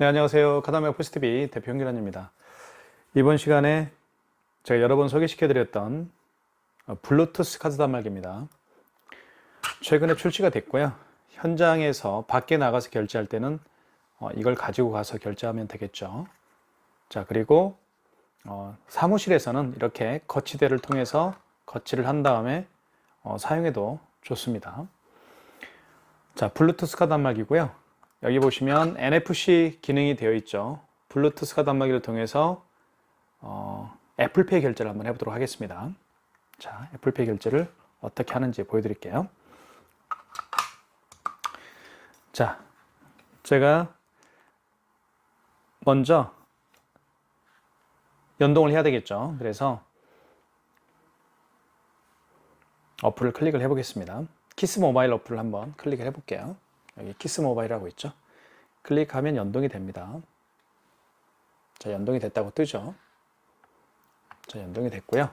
네, 안녕하세요. 카다메 포스티비 대표 홍기란입니다. 이번 시간에 제가 여러 번 소개시켜드렸던 어, 블루투스 카드 단말기입니다. 최근에 출시가 됐고요. 현장에서 밖에 나가서 결제할 때는 어, 이걸 가지고 가서 결제하면 되겠죠. 자, 그리고 어, 사무실에서는 이렇게 거치대를 통해서 거치를 한 다음에 어, 사용해도 좋습니다. 자, 블루투스 카드 단말기고요. 여기 보시면 NFC 기능이 되어 있죠. 블루투스 카드 단말기를 통해서 어, 애플페이 결제를 한번 해보도록 하겠습니다. 자, 애플페이 결제를 어떻게 하는지 보여드릴게요. 자, 제가 먼저 연동을 해야 되겠죠. 그래서 어플을 클릭을 해보겠습니다. 키스 모바일 어플을 한번 클릭을 해볼게요. 여기 키스 모바일이라고 있죠. 클릭하면 연동이 됩니다. 자, 연동이 됐다고 뜨죠. 자, 연동이 됐고요.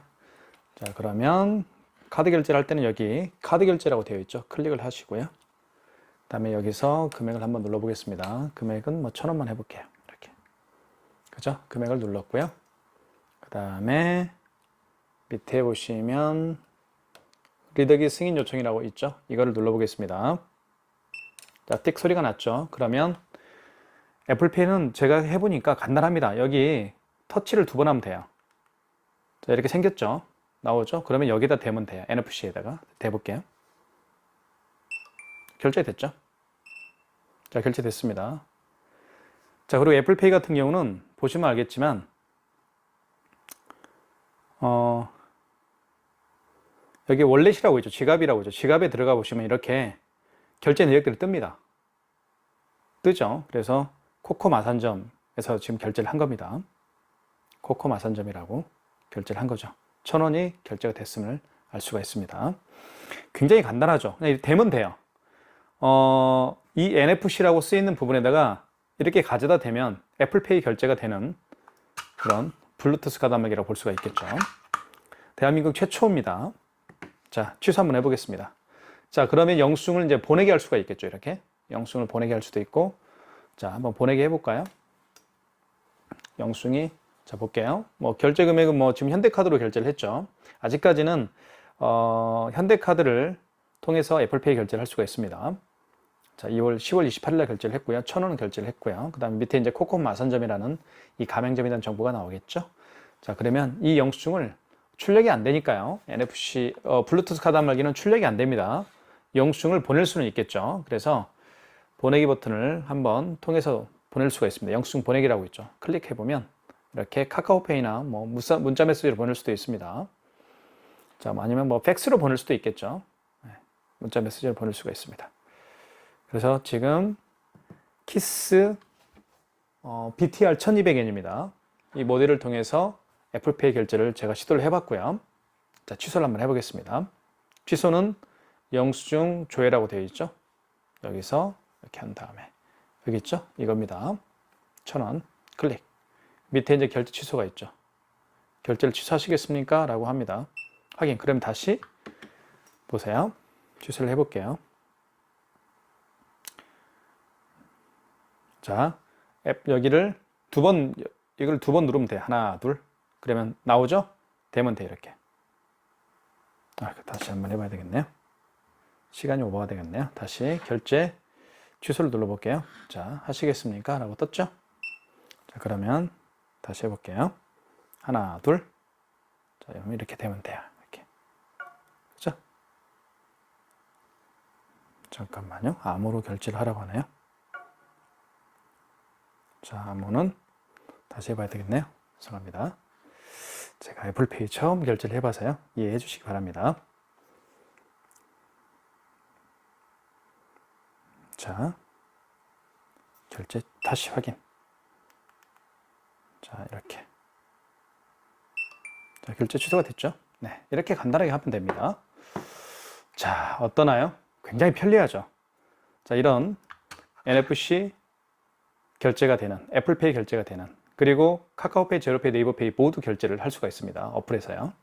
자, 그러면 카드 결제를 할 때는 여기 카드 결제라고 되어 있죠. 클릭을 하시고요. 다음에 여기서 금액을 한번 눌러 보겠습니다. 금액은 뭐 천 원만 해볼게요. 이렇게. 그죠? 금액을 눌렀고요. 그 다음에 밑에 보시면 리더기 승인 요청이라고 있죠. 이거를 눌러 보겠습니다. 자, 띡 소리가 났죠. 그러면 애플페이는 제가 해보니까 간단합니다. 여기 터치를 두 번 하면 돼요. 자, 이렇게 생겼죠. 나오죠. 그러면 여기다 대면 돼요. NFC에다가 대볼게요. 결제됐죠. 자, 결제됐습니다. 자, 그리고 애플페이 같은 경우는 보시면 알겠지만, 어, 여기 월렛이라고 있죠. 지갑이라고 있죠. 지갑에 들어가 보시면 이렇게 결제 내역들이 뜹니다. 뜨죠. 그래서 코코 마산점에서 지금 결제를 한 겁니다. 코코 마산점이라고 결제를 한 거죠. 천 원이 결제가 됐음을 알 수가 있습니다. 굉장히 간단하죠. 그냥 대면 돼요. 어, 이 NFC라고 쓰이는 부분에다가 이렇게 가져다 대면 애플페이 결제가 되는 그런 블루투스 가담맥이라고 볼 수가 있겠죠. 대한민국 최초입니다. 자, 취소 한번 해보겠습니다. 자, 그러면 영수증을 이제 보내게 할 수가 있겠죠. 이렇게. 영수증을 보내게 할 수도 있고. 자, 한번 보내게 해볼까요? 영수증이, 자, 볼게요. 뭐, 결제 금액은 뭐, 지금 현대카드로 결제를 했죠. 아직까지는, 어, 현대카드를 통해서 애플페이 결제를 할 수가 있습니다. 자, 2월, 10월 28일 날 결제를 했고요. 천 원은 결제를 했고요. 그 다음에 밑에 이제 코코 마산점이라는 이 가맹점에 대한 정보가 나오겠죠. 자, 그러면 이 영수증을 출력이 안 되니까요. NFC, 어, 블루투스 카드 단말기는 출력이 안 됩니다. 영수증을 보낼 수는 있겠죠. 그래서 보내기 버튼을 한번 통해서 보낼 수가 있습니다. 영수증 보내기라고 있죠. 클릭해 보면 이렇게 카카오페이나 뭐 문자, 메시지로 보낼 수도 있습니다. 자, 뭐 아니면 뭐 팩스로 보낼 수도 있겠죠. 네, 문자 메시지를 보낼 수가 있습니다. 그래서 지금 키스 어, BTR 1200엔입니다. 이 모델을 통해서 애플페이 결제를 제가 시도를 해봤고요. 자, 취소를 한번 해보겠습니다. 취소는 영수증 조회라고 되어 있죠. 여기서 이렇게 한 다음에 여기 있죠. 이겁니다. 천 원 클릭. 밑에 이제 결제 취소가 있죠. 결제를 취소하시겠습니까? 라고 합니다. 확인. 그럼 다시 보세요. 취소를 해볼게요. 자, 앱 여기를 두 번, 이걸 두 번 누르면 돼. 하나, 둘. 그러면 나오죠? 되면 돼, 이렇게. 아, 다시 한번 해봐야 되겠네요. 시간이 오버가 되겠네요. 다시 결제 취소를 눌러볼게요. 자, 하시겠습니까? 라고 떴죠? 자, 그러면 다시 해볼게요. 하나, 둘. 자, 이렇게 되면 돼요. 이렇게. 그죠? 잠깐만요. 암호로 결제를 하라고 하네요. 자, 암호는 다시 해봐야 되겠네요. 죄송합니다. 제가 애플페이 처음 결제를 해봐서요. 이해해 주시기 바랍니다. 자, 결제 다시 확인. 자, 이렇게. 자, 결제 취소가 됐죠? 네, 이렇게 간단하게 하면 됩니다. 자, 어떠나요? 굉장히 편리하죠? 자, 이런 NFC 결제가 되는, 애플페이 결제가 되는, 그리고 카카오페이, 제로페이, 네이버페이 모두 결제를 할 수가 있습니다. 어플에서요.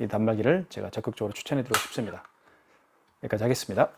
이 단말기를 제가 적극적으로 추천해 드리고 싶습니다. 여기까지 하겠습니다.